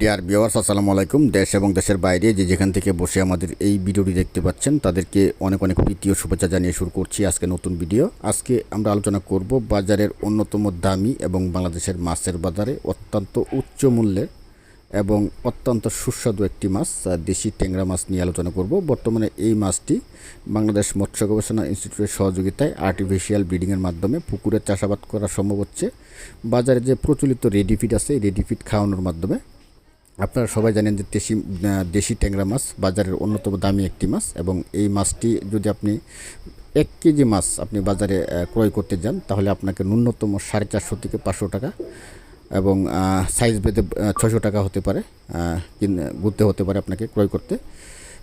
Deer viewers আসসালামু আলাইকুম। দেশ এবং দেশের বাইরে যে যেখান থেকে বসে আমাদের এই ভিডিওটি দেখতে পাচ্ছেন, তাদেরকে অনেক অনেক প্রীতি ও শুভেচ্ছা জানিয়ে শুরু করছি আজকে নতুন ভিডিও। আজকে আমরা আলোচনা করব বাজারের অন্যতম দামি এবং বাংলাদেশের মাছের বাজারে অত্যন্ত উচ্চ মূল্যের এবং অত্যন্ত সুস্বাদু একটি মাছ দেশি ট্যাংরা মাছ নিয়ে আলোচনা করব। বর্তমানে এই মাছটি বাংলাদেশ মৎস্য গবেষণা ইনস্টিটিউটের সহযোগিতায় আর্টিফিশিয়াল ব্রিডিংয়ের মাধ্যমে পুকুরে চাষাবাদ করা সম্ভব হচ্ছে। বাজারে যে প্রচলিত রেডিফিড আছে, এই রেডিফিড খাওয়ানোর মাধ্যমে আপনারা সবাই জানেন যে দেশি দেশি ট্যাংরা মাছ বাজারের অন্যতম দামি একটি মাছ এবং এই মাছটি যদি আপনি এক কেজি মাছ আপনি বাজারে ক্রয় করতে যান, তাহলে আপনাকে ন্যূনতম সাড়ে চারশো থেকে পাঁচশো টাকা এবং সাইজ বেঁধে ছশো টাকা হতে পারে কিন- হতে পারে আপনাকে ক্রয় করতে।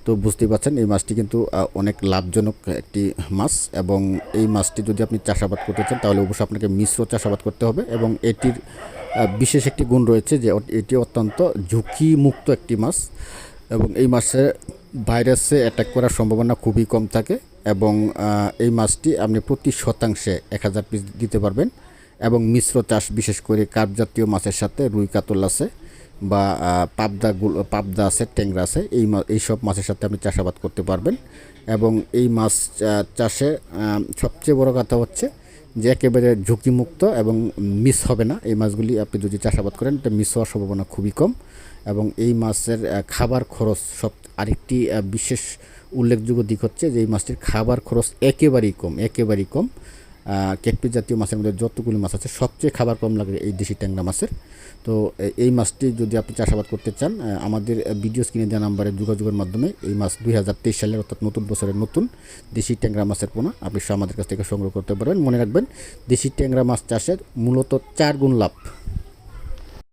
তো বুঝতেই পারছেন এই মাছটি কিন্তু অনেক লাভজনক একটি মাছ এবং এই মাছটি যদি আপনি চাষাবাদ করতে চান, তাহলে অবশ্যই আপনাকে মিশ্র চাষাবাদ করতে হবে এবং এটির বিশেষ একটি গুণ রয়েছে যে এটি অত্যন্ত ঝুঁকিমুক্ত একটি মাছ এবং এই মাছে ভাইরাসে অ্যাটাক করার সম্ভাবনা খুবই কম থাকে এবং এই মাছটি আপনি প্রতি শতাংশে এক হাজার পিস দিতে পারবেন এবং মিশ্র চাষ বিশেষ করে কার্প জাতীয় মাছের সাথে রুই কাতল আছে বা আহ, পাবদা আছে ট্যাংরা আছে এই মা এইসব মাছের সাথে আপনি চাষাবাদ করতে পারবেন এবং এই মাছ চাষে সবচেয়ে বড় কথা হচ্ছে যে একেবারে ঝুঁকিমুক্ত এবং মিস হবে না। এই মাছগুলি আপনি যদি চাষাবাদ করেন, এটা মিস হওয়ার সম্ভাবনা খুবই কম এবং এই মাছের খাবার খরচ সব আরেকটি বিশেষ উল্লেখযোগ্য দিক হচ্ছে যে এই মাছটির খাবার খরচ একেবারেই কম একেবারেই কম। কেটপি জাতীয় মাছের মধ্যে যতগুলি মাছ আছে, সবচেয়ে খাবার কম লাগে এই দেশি ট্যাংরা মাছের। তো এই মাছটি যদি আপনি চাষাবাদ করতে চান আমাদের ভিডিও স্ক্রিনে দেওয়া নাম্বারে যোগাযোগের মাধ্যমে এই মাছ দুই হাজার তেইশ সালের অর্থাৎ নতুন বছরের নতুন দেশি ট্যাংরা মাছের পোনা আপনি আমাদের কাছ থেকে সংগ্রহ করতে পারবেন। মনে রাখবেন, দেশি ট্যাংরা মাছ চাষের মূলত চার গুণ লাভ।